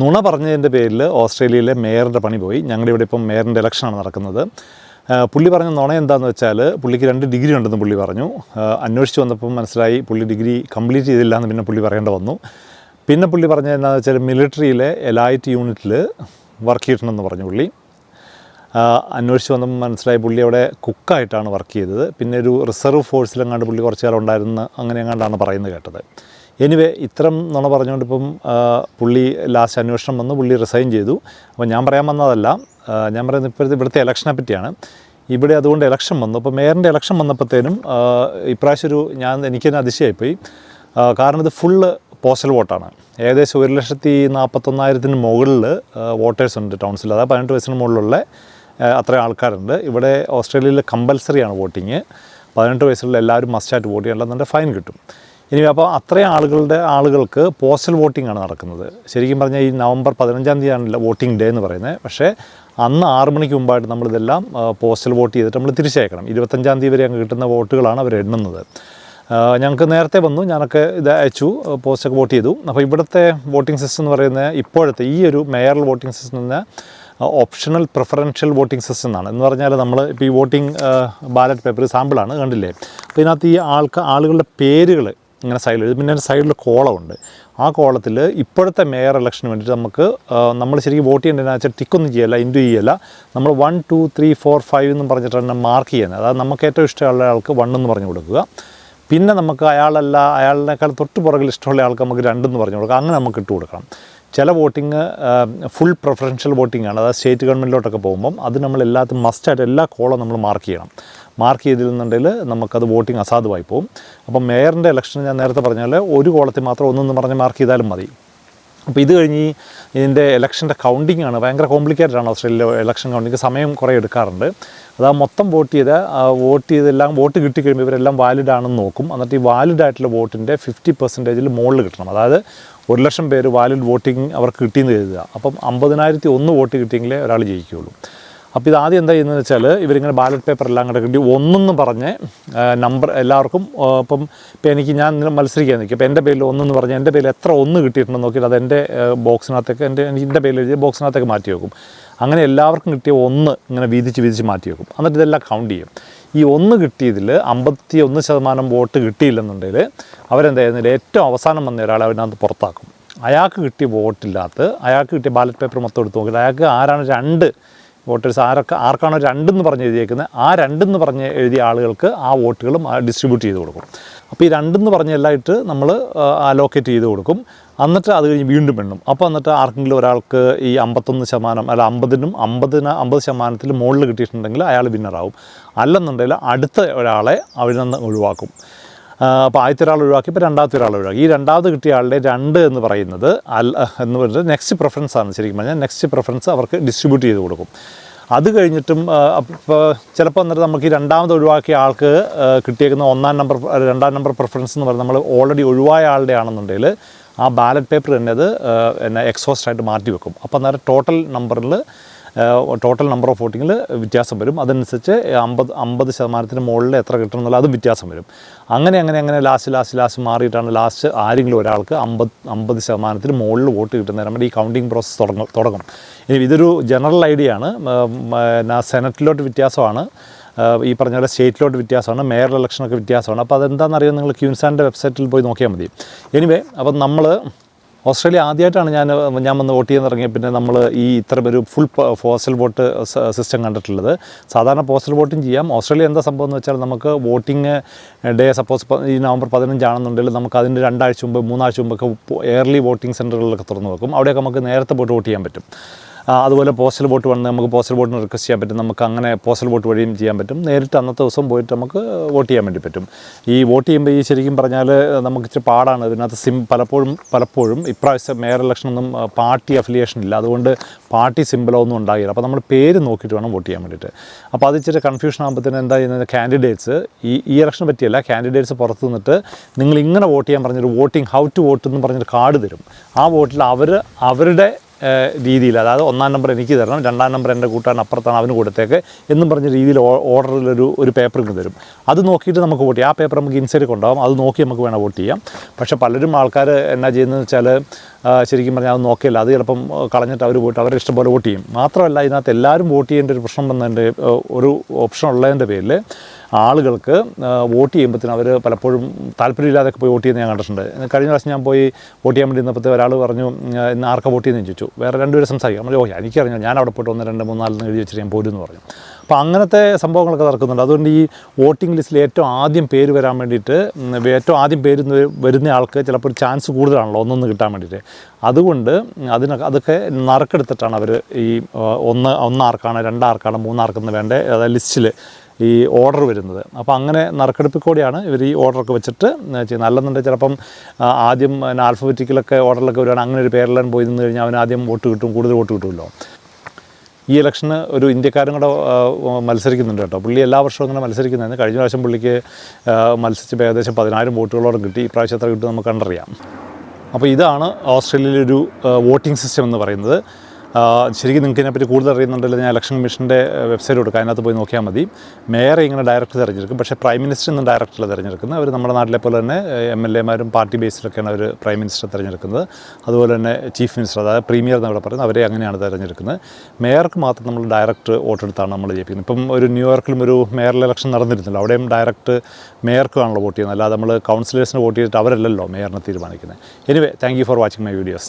നുണ പറഞ്ഞതിന്റെ പേരിൽ ഓസ്ട്രേലിയയിലെ മേയറിന്റെ പണി പോയി. ഞങ്ങളുടെ ഇവിടെ ഇപ്പം മേയറിന്റെ ഇലക്ഷനാണ് നടക്കുന്നത്. പുള്ളി പറഞ്ഞ നുണ എന്താണെന്ന് വെച്ചാൽ പുള്ളിക്ക് രണ്ട് ഡിഗ്രി ഉണ്ടെന്ന് പുള്ളി പറഞ്ഞു. അന്വേഷിച്ച് വന്നപ്പം മനസ്സിലായി പുള്ളി ഡിഗ്രി കംപ്ലീറ്റ് ചെയ്തില്ല എന്ന് പിന്നെ പുള്ളി പറയേണ്ട വന്നു. പിന്നെ പുള്ളി പറഞ്ഞത് എന്താണെന്ന് വെച്ചാൽ മിലിറ്ററിയിലെ എലൈറ്റ് യൂണിറ്റിൽ വർക്ക് ചെയ്തിട്ടുണ്ടെന്ന് പറഞ്ഞു പുള്ളി. അന്വേഷിച്ച് വന്നപ്പോൾ മനസ്സിലായി പുള്ളി അവിടെ കുക്കായിട്ടാണ് വർക്ക് ചെയ്തത്. പിന്നെ ഒരു റിസർവ് ഫോഴ്സിലെങ്ങാണ്ട് പുള്ളി കുറച്ച് കാലം ഉണ്ടായിരുന്ന അങ്ങനെ എങ്ങാണ്ടാണ് പറയുന്നത് കേട്ടത്. എനിവേ ഇത്തരം നുണ പറഞ്ഞുകൊണ്ട് ഇപ്പം പുള്ളി ലാസ്റ്റ് അന്വേഷണം വന്ന് പുള്ളി റിസൈൻ ചെയ്തു. അപ്പോൾ ഞാൻ പറയാൻ വന്നതല്ല ഞാൻ പറയുന്നത് ഇപ്പോഴത്തെ ഇവിടുത്തെ ഇലക്ഷനെ പറ്റിയാണ്. ഇവിടെ അതുകൊണ്ട് ഇലക്ഷൻ വന്നു. അപ്പോൾ മേയറിന്റെ ഇലക്ഷൻ വന്നപ്പോഴത്തേനും ഇപ്രാവശ്യം ഒരു ഞാൻ എനിക്ക് തന്നെ കാരണം ഇത് ഫുള്ള് പോസ്റ്റൽ വോട്ടാണ് ഏകദേശം ഒരു ലക്ഷത്തി നാൽപ്പത്തൊന്നായിരത്തിന് മുകളിൽ വോട്ടേഴ്സ് ഉണ്ട് ടൗൺസിൽ അതായത് പതിനെട്ട് വയസ്സിന് മുകളിലുള്ള അത്രയും ആൾക്കാരുണ്ട്. ഇവിടെ ഓസ്ട്രേലിയയിൽ കമ്പൽസറിയാണ് വോട്ടിങ്. പതിനെട്ട് വയസ്സുള്ള എല്ലാവരും മസ്റ്റായിട്ട് വോട്ട് ചെയ്യണമെന്നുണ്ടെങ്കിൽ ഫൈൻ കിട്ടും. ഇനി അപ്പോൾ അത്രയും ആളുകളുടെ ആളുകൾക്ക് പോസ്റ്റൽ വോട്ടിംഗ് ആണ് നടക്കുന്നത്. ശരിക്കും പറഞ്ഞാൽ ഈ നവംബർ പതിനഞ്ചാം തീയതിയാണല്ലോ വോട്ടിംഗ് ഡേ എന്ന് പറയുന്നത്. പക്ഷേ അന്ന് ആറ് മണിക്ക് മുമ്പായിട്ട് നമ്മളിതെല്ലാം പോസ്റ്റൽ വോട്ട് ചെയ്തിട്ട് നമ്മൾ തിരിച്ചയക്കണം. ഇരുപത്തഞ്ചാം തീയതി വരെ അങ്ങ് കിട്ടുന്ന വോട്ടുകളാണ് അവർ എണ്ണുന്നത്. ഞങ്ങൾക്ക് നേരത്തെ വന്നു. ഞാനൊക്കെ ഇത് അയച്ചു പോസ്റ്റൊക്കെ വോട്ട് ചെയ്തു. അപ്പോൾ ഇവിടുത്തെ വോട്ടിംഗ് സിസ്റ്റം എന്ന് പറയുന്നത് ഇപ്പോഴത്തെ ഈ ഒരു മേയറൽ വോട്ടിംഗ് സിസ്റ്റം എന്ന് ഓപ്ഷണൽ പ്രിഫറൻഷ്യൽ വോട്ടിംഗ് സിസ്റ്റം എന്നാണ്. എന്ന് പറഞ്ഞാൽ നമ്മൾ ഇപ്പോൾ ഈ വോട്ടിംഗ് ബാലറ്റ് പേപ്പർ സാമ്പിളാണ് കണ്ടില്ലേ? അപ്പോൾ ഇതിനകത്ത് ഈ ആൾക്ക് ആളുകളുടെ പേരുകൾ ഇങ്ങനെ സൈഡിൽ പിന്നെ സൈഡിൽ കോളമുണ്ട്. ആ കോളത്തിൽ ഇപ്പോഴത്തെ മേയർ ഇലക്ഷന് വേണ്ടിയിട്ട് നമുക്ക് നമ്മൾ ശരിക്കും വോട്ട് ചെയ്യേണ്ടതെന്ന് വെച്ചാൽ ടിക്കൊന്നും ചെയ്യല്ല ഇന്റു ചെയ്യല്ല. നമ്മൾ one two three four five എന്നും പറഞ്ഞിട്ടാണ് മാർക്ക് ചെയ്യുന്നത്. അതായത് നമുക്ക് ഏറ്റവും ഇഷ്ടമുള്ള ആൾക്ക് വൺ എന്ന് പറഞ്ഞു കൊടുക്കുക. പിന്നെ നമുക്ക് അയാളല്ല അയാളിനേക്കാൾ തൊട്ട് പുറകിൽ ഇഷ്ടമുള്ള ആൾക്ക് നമുക്ക് രണ്ടെന്ന് പറഞ്ഞു കൊടുക്കാം അങ്ങനെ നമുക്ക് ഇട്ട് കൊടുക്കണം. ചില വോട്ടിങ് ഫുൾ പ്രിഫറൻഷ്യൽ വോട്ടിംഗ് ആണ്. അതായത് സ്റ്റേറ്റ് ഗവൺമെന്റിലോട്ടൊക്കെ പോകുമ്പം അത് നമ്മൾ എല്ലാത്തും മസ്റ്റായിട്ട് എല്ലാ കോളം നമ്മൾ മാർക്ക് ചെയ്യണം. മാർക്ക് ചെയ്തിരുന്നുണ്ടെങ്കിൽ നമുക്കത് വോട്ടിംഗ് അസാധുവായി പോകും അപ്പം മേയറിന്റെ ഇലക്ഷൻ ഞാൻ നേരത്തെ പറഞ്ഞാൽ ഒരു കോളത്തിൽ മാത്രം ഒന്നെന്ന് പറഞ്ഞ് മാർക്ക് ചെയ്താലും മതി. അപ്പോൾ ഇത് കഴിഞ്ഞ് ഇതിന്റെ ഇലക്ഷന്റെ കൗണ്ടിങ് ആണ് ഭയങ്കര കോംപ്ലിക്കേറ്റഡ് ആണ് ഓസ്ട്രേലിയ ഇലക്ഷൻ കൗണ്ടിങ് സമയം കുറേ എടുക്കാറുണ്ട്. അത് ആ മൊത്തം വോട്ട് ചെയ്ത് വോട്ട് ചെയ്തെല്ലാം വോട്ട് കിട്ടിക്കഴിയുമ്പോൾ ഇവരെല്ലാം വാലിഡ് ആണെന്ന് നോക്കും. എന്നിട്ട് ഈ വാലിഡ് ആയിട്ടുള്ള വോട്ടിന്റെ ഫിഫ്റ്റി പെർസെന്റേജിൽ മുകളിൽ കിട്ടണം. അതായത് ഒരു ലക്ഷം പേര് വാലിഡ് വോട്ടിംഗ് അവർക്ക് കിട്ടിയെന്ന് കരുതുക. അപ്പം അമ്പതിനായിരത്തി ഒന്ന് വോട്ട് കിട്ടിയെങ്കിലേ ഒരാൾ ജയിക്കുകയുള്ളൂ. അപ്പോൾ ഇത് ആദ്യം എന്താ ചെയ്യുന്നത് വെച്ചാൽ ഇവരിങ്ങനെ ബാലറ്റ് പേപ്പർ എല്ലാം കൂടെ കിട്ടി ഒന്നെന്ന് പറഞ്ഞ് നമ്പർ എല്ലാവർക്കും ഇപ്പം ഇപ്പം എനിക്ക് ഞാൻ മത്സരിക്കാൻ നിൽക്കും. അപ്പോൾ എന്റെ പേരിൽ ഒന്നെന്ന് പറഞ്ഞ് എന്റെ പേരിൽ എത്ര ഒന്ന് കിട്ടിയിട്ടുണ്ടെന്ന് നോക്കിയിട്ട് അത് എന്റെ ബോക്സിനകത്തേക്ക് എന്റെ എനിക്ക് എന്റെ പേരിൽ എഴുതിയ ബോക്സിനകത്തേക്ക് മാറ്റി വെക്കും. അങ്ങനെ എല്ലാവർക്കും കിട്ടിയ ഒന്ന് ഇങ്ങനെ വീതിച്ച് വീതിച്ച് മാറ്റി വെക്കും. എന്നിട്ട് ഇതെല്ലാം കൗണ്ട് ചെയ്യും. ഈ ഒന്ന് കിട്ടിയതിൽ അമ്പത്തി ഒന്ന് ശതമാനം വോട്ട് കിട്ടിയില്ലെന്നുണ്ടെങ്കിൽ അവരെന്തായിരുന്നില്ല ഏറ്റവും അവസാനം വന്ന ഒരാളെ അവരിനകത്ത് പുറത്താക്കും. അയാൾക്ക് കിട്ടിയ വോട്ടില്ലാത്ത അയാൾക്ക് കിട്ടിയ ബാലറ്റ് പേപ്പർ മൊത്തം എടുത്ത് നോക്കിയിട്ട് അയാൾക്ക് ആരാണ് രണ്ട് വോട്ടേഴ്സ് ആരൊക്കെ ആർക്കാണോ രണ്ടെന്ന് പറഞ്ഞ് എഴുതിയേക്കുന്നത് ആ രണ്ടെന്ന് പറഞ്ഞ് എഴുതിയ ആളുകൾക്ക് ആ വോട്ടുകളും ഡിസ്ട്രിബ്യൂട്ട് ചെയ്ത് കൊടുക്കും. അപ്പോൾ ഈ രണ്ടെന്ന് പറഞ്ഞ എല്ലാം നമ്മൾ അലോക്കേറ്റ് ചെയ്ത് കൊടുക്കും. എന്നിട്ട് അത് കഴിഞ്ഞ് വീണ്ടും എണ്ണും. അപ്പോൾ എന്നിട്ട് ആർക്കെങ്കിലും ഒരാൾക്ക് ഈ അമ്പത്തൊന്ന് ശതമാനം അല്ല അമ്പതിനും അമ്പതിന് അമ്പത് ശതമാനത്തിൽ മുകളിൽ കിട്ടിയിട്ടുണ്ടെങ്കിൽ അയാൾ വിന്നറാവും അല്ലെന്നുണ്ടെങ്കിൽ അടുത്ത ഒരാളെ അവിടെ നിന്ന് ഒഴിവാക്കും. അപ്പോൾ ആദ്യത്തെ ഒരാൾ ഒഴിവാക്കി ഇപ്പോൾ രണ്ടാമത്തെ ഒരാൾ ഒഴിവാക്കി. ഈ രണ്ടാമത് കിട്ടിയ ആളുടെ രണ്ട് എന്ന് പറയുന്നത് അൽ എന്ന് പറയുന്നത് നെക്സ്റ്റ് പ്രിഫറൻസ് ആണ് ശരിക്കും പറഞ്ഞാൽ. നെക്സ്റ്റ് പ്രിഫറൻസ് അവർക്ക് ഡിസ്ട്രിബ്യൂട്ട് ചെയ്ത് കൊടുക്കും. അത് കഴിഞ്ഞിട്ടും ഇപ്പോൾ ചിലപ്പോൾ എന്നിട്ട് നമുക്ക് ഈ രണ്ടാമത് ഒഴിവാക്കിയ ആൾക്ക് കിട്ടിയേക്കുന്ന ഒന്നാം നമ്പർ രണ്ടാം നമ്പർ പ്രിഫറൻസ് എന്ന് പറയുന്നത് നമ്മൾ ഓൾറെഡി ഒഴിവായ ആളുടെ ആണെന്നുണ്ടെങ്കിൽ ആ ബാലറ്റ് പേപ്പർ തന്നെ അത് എന്നെ എക്സോസ്റ്റ് ആയിട്ട് മാറ്റി വെക്കും. അപ്പോൾ അന്നേരം ടോട്ടൽ നമ്പറിൽ ടോട്ടൽ നമ്പർ ഓഫ് വോട്ടിങ്ങിൽ വ്യത്യാസം വരും. അതനുസരിച്ച് അമ്പത് അമ്പത് ശതമാനത്തിന് മുകളിൽ എത്ര കിട്ടണം എന്നുള്ള അതും വ്യത്യാസം വരും. അങ്ങനെ അങ്ങനെ അങ്ങനെ ലാസ്റ്റ് ലാസ്റ്റ് ലാസ്റ്റ് മാറിയിട്ടാണ് ലാസ്റ്റ് ആരെങ്കിലും ഒരാൾക്ക് അമ്പത് അമ്പത് ശതമാനത്തിന് മുകളിൽ വോട്ട് കിട്ടുന്ന നമ്മുടെ ഈ കൗണ്ടിങ് പ്രോസസ്സ് തുടങ്ങും തുടങ്ങും ഇനി ഇതൊരു ജനറൽ ഐഡിയ ആണ്. പിന്നെ സെനറ്റിലോട്ട് വ്യത്യാസമാണ്. ഈ പറഞ്ഞ പോലെ സ്റ്റേറ്റിലോട്ട് വ്യത്യാസമാണ്. മേയർ ഇലക്ഷനൊക്കെ വ്യത്യാസമാണ്. അപ്പോൾ അതെന്താണെന്ന് അറിയാൻ നിങ്ങൾ ക്യൂൻസാന്റെ വെബ്സൈറ്റിൽ പോയി നോക്കിയാൽ മതി. എനിവേ അപ്പം നമ്മൾ ഓസ്ട്രേലിയ ആദ്യമായിട്ടാണ് ഞാൻ ഞാൻ വന്ന് വോട്ട് ചെയ്യാൻ പിന്നെ നമ്മൾ ഈ ഇത്തരം ഒരു ഫുൾ പോസ്റ്റൽ വോട്ട് സിസ്റ്റം കണ്ടിട്ടുള്ളത്. സാധാരണ പോസ്റ്റൽ വോട്ടിംഗ് ചെയ്യാം. ഓസ്ട്രേലിയ എന്താ സംഭവം എന്ന് വെച്ചാൽ നമുക്ക് വോട്ടിംഗ് ഡേ സപ്പോസ് ഈ നവംബർ പതിനഞ്ചാണെന്നുണ്ടെങ്കിൽ നമുക്ക് അതിന്റെ രണ്ടാഴ്ച മുമ്പ് മൂന്നാഴ്ച മുമ്പൊക്കെ എയർലി വോട്ടിംഗ് സെന്ററുകളിലൊക്കെ തുറന്നു വെക്കും. അവിടെയൊക്കെ നമുക്ക് നേരത്തെ പോയിട്ട് വോട്ട് ചെയ്യാൻ പറ്റും. അതുപോലെ പോസ്റ്റൽ ബോട്ട് വന്ന് നമുക്ക് പോസ്റ്റൽ ബോട്ടിന് റിക്വസ്റ്റ് ചെയ്യാൻ പറ്റും. നമുക്ക് അങ്ങനെ പോസ്റ്റൽ ബോട്ട് വഴിയും ചെയ്യാൻ പറ്റും. നേരിട്ട് അന്നത്തെ ദിവസം പോയിട്ട് നമുക്ക് വോട്ട് ചെയ്യാൻ വേണ്ടി പറ്റും. ഈ വോട്ട് ചെയ്യുമ്പോൾ ഈ ശരിക്കും പറഞ്ഞാൽ നമുക്ക് ഇച്ചിരി പാടാണ്. ഇതിനകത്ത് സിം പലപ്പോഴും പലപ്പോഴും ഇപ്രാവശ്യം മേയർ ഇലക്ഷനൊന്നും പാർട്ടി അഫിലിയേഷൻ ഇല്ല. അതുകൊണ്ട് പാർട്ടി സിമ്പിളോ ഒന്നും ഉണ്ടാകില്ല അപ്പോൾ നമ്മൾ പേര് നോക്കിയിട്ട് വേണം വോട്ട് ചെയ്യാൻ വേണ്ടിയിട്ട്. അപ്പോൾ അത് ഇച്ചിരി കൺഫ്യൂഷൻ ആകുമ്പോഴത്തേന് എന്താ ചെയ്യുന്നത്? കാൻഡിഡേറ്റ്സ് ഈ ഈ ഇലക്ഷനെ പറ്റിയല്ല കാൻഡിഡേറ്റ്സ് പുറത്ത് നിന്നിട്ട് നിങ്ങൾ ഇങ്ങനെ വോട്ട് ചെയ്യാൻ പറഞ്ഞൊരു വോട്ടിംഗ് ഹൗ ടു വോട്ട് എന്ന് പറഞ്ഞൊരു കാർഡ് തരും. ആ വോട്ടിൽ അവർ അവരുടെ രീതിയിൽ. അതായത് ഒന്നാം നമ്പർ എനിക്ക് തരണം രണ്ടാം നമ്പർ എന്റെ കൂട്ടാൻ അപ്പുറത്താണ് അവന് കൊടുത്തേക്ക് എന്നും പറഞ്ഞ രീതിയിൽ ഓർഡറിലൊരു ഒരു പേപ്പർ ഇങ്ങ് തരും. അത് നോക്കിയിട്ട് നമുക്ക് വോട്ട് ചെയ്യാം. ആ പേപ്പർ നമുക്ക് ഇൻസൈഡ് കൊണ്ടാകും അത് നോക്കി നമുക്ക് വേണം വോട്ട് ചെയ്യാം. പക്ഷേ പലരും ആൾക്കാർ എന്നാ ചെയ്യുന്നതെന്ന് വെച്ചാൽ ശരിക്കും പറഞ്ഞാൽ അത് നോക്കിയല്ല അത് ചിലപ്പം കളഞ്ഞിട്ട് അവർ പോയിട്ട് അവരുടെ ഇഷ്ടംപോലെ വോട്ട് ചെയ്യും. മാത്രമല്ല ഇതിനകത്ത് എല്ലാവരും വോട്ട് ചെയ്യേണ്ട ഒരു പ്രശ്നം വന്നതിന്റെ ഒരു ഓപ്ഷൻ ഉള്ളതിന്റെ പേരിൽ ആളുകൾക്ക് വോട്ട് ചെയ്യുമ്പോഴത്തേന് അവർ പലപ്പോഴും താല്പര്യമില്ലാതൊക്കെ പോയി വോട്ട് ചെയ്യുന്ന ഞാൻ കണ്ടിട്ടുണ്ട്. കഴിഞ്ഞ പ്രാവശ്യം ഞാൻ പോയി വോട്ട് ചെയ്യാൻ വേണ്ടി നിന്നപ്പോഴത്തെ ഒരാൾ പറഞ്ഞു "ഉം, ഇന്ന് ആർക്കാ വോട്ട് ചെയ്യുന്നതെന്ന് ചോദിച്ചു. വേറെ രണ്ടുപേരും സംസാരിക്കാം. നമ്മൾ ഓ എനിക്കറിഞ്ഞു ഞാൻ അവിടെ പോയിട്ട് ഒന്ന് രണ്ട് മൂന്നാലെന്ന് എഴുതി വെച്ചിട്ട് ഞാൻ പോരുമെന്ന് പറഞ്ഞു. അപ്പോൾ അങ്ങനത്തെ സംഭവങ്ങളൊക്കെ നടക്കുന്നുണ്ട്. അതുകൊണ്ട് ഈ വോട്ടിംഗ് ലിസ്റ്റിൽ ഏറ്റവും ആദ്യം പേര് വരാൻ വേണ്ടിയിട്ട് ഏറ്റവും ആദ്യം പേര് വരുന്ന ആൾക്ക് ചിലപ്പോൾ ഒരു ചാൻസ് കൂടുതലാണല്ലോ ഒന്നൊന്ന് കിട്ടാൻ വേണ്ടിയിട്ട്. അതുകൊണ്ട് അതിന് അതൊക്കെ നറുക്കെടുത്തിട്ടാണ് അവർ ഈ ഒന്ന് ഒന്നാർക്കാണ് രണ്ടാർക്കാണ് മൂന്നാർക്കെന്ന് വേണ്ട അതായത് ലിസ്റ്റിൽ ഈ ഓർഡർ വരുന്നത്. അപ്പോൾ അങ്ങനെ നറുക്കെടുപ്പിൽ കൂടിയാണ് ഇവർ ഈ ഓർഡറൊക്കെ വെച്ചിട്ട് ചെയ്യുന്നത്. അല്ലെന്നുണ്ടെങ്കിൽ ചിലപ്പം ആദ്യം ആൽഫബറ്റിക്കലൊക്കെ ഓർഡറിലൊക്കെ വരുവാണ് അങ്ങനെ ഒരു പേരെല്ലാം പോയി നിന്ന് കഴിഞ്ഞാൽ അവൻ ആദ്യം വോട്ട് കിട്ടും കൂടുതൽ വോട്ട് കിട്ടുമല്ലോ. ഈ ഇലക്ഷന് ഒരു ഇന്ത്യക്കാരും കൂടെ മത്സരിക്കുന്നുണ്ട് കേട്ടോ. പുള്ളി എല്ലാ വർഷവും ഇങ്ങനെ മത്സരിക്കുന്നതായിരുന്നു കഴിഞ്ഞ പ്രാവശ്യം പുള്ളിക്ക് മത്സരിച്ച് ഏകദേശം പതിനായിരം വോട്ടുകളോളം കിട്ടി. ഈ പ്രാവശ്യം എത്ര കിട്ടും നമുക്ക് കണ്ടറിയാം. അപ്പോൾ ഇതാണ് ഓസ്ട്രേലിയയിലൊരു വോട്ടിംഗ് സിസ്റ്റം എന്ന് പറയുന്നത്. ശരിക്കും നിങ്ങൾക്ക് ഇതിനെപ്പറ്റി കൂടുതൽ അറിയുന്നുണ്ടല്ലോ. ഞാൻ ഇലക്ഷൻ കമ്മീഷന്റെ വെബ്സൈറ്റ് കൊടുക്കുക അതിനകത്ത് പോയി നോക്കിയാൽ മതി. മേയറെ ഇങ്ങനെ ഡയറക്റ്റ് തിരഞ്ഞെടുക്കും. പക്ഷേ പ്രൈം മിനിസ്റ്റർ ഇന്ന് ഡയറക്റ്റല്ല തിരഞ്ഞെടുക്കുന്നത്. അവർ നമ്മുടെ നാട്ടിലെ പോലെ തന്നെ എം എൽ എമാരും പാർട്ടി ബേസിലൊക്കെയാണ് അവർ പ്രൈം മിനിസ്റ്റർ തിരഞ്ഞെടുക്കുന്നത്. അതുപോലെ തന്നെ ചീഫ് മിനിസ്റ്റർ അതായത് പ്രീമിയർ എന്നവിടെ പറയുന്നത് അവരെ അങ്ങനെയാണ് തിരഞ്ഞെടുക്കുന്നത്. മേയർക്ക് മാത്രം നമ്മൾ ഡയറക്റ്റ് വോട്ടെടുത്താണ് നമ്മൾ ജയിപ്പിക്കുന്നത്. ഇപ്പം ഒരു ന്യൂയോർക്കിലും ഒരു മേയറിലെ ഇലക്ഷൻ നടന്നിരുന്നല്ലോ. അവിടെയും ഡയറക്റ്റ് മേയർക്കാണല്ലോ വോട്ട് ചെയ്യുന്നത്. അല്ലാതെ നമ്മൾ കൗൺസിലേഴ്സിന് വോട്ട് ചെയ്തിട്ട് അവരല്ലല്ലോ മേയറിനെ തീരുമാനിക്കുന്നത്. Anyway thank you for watching my videos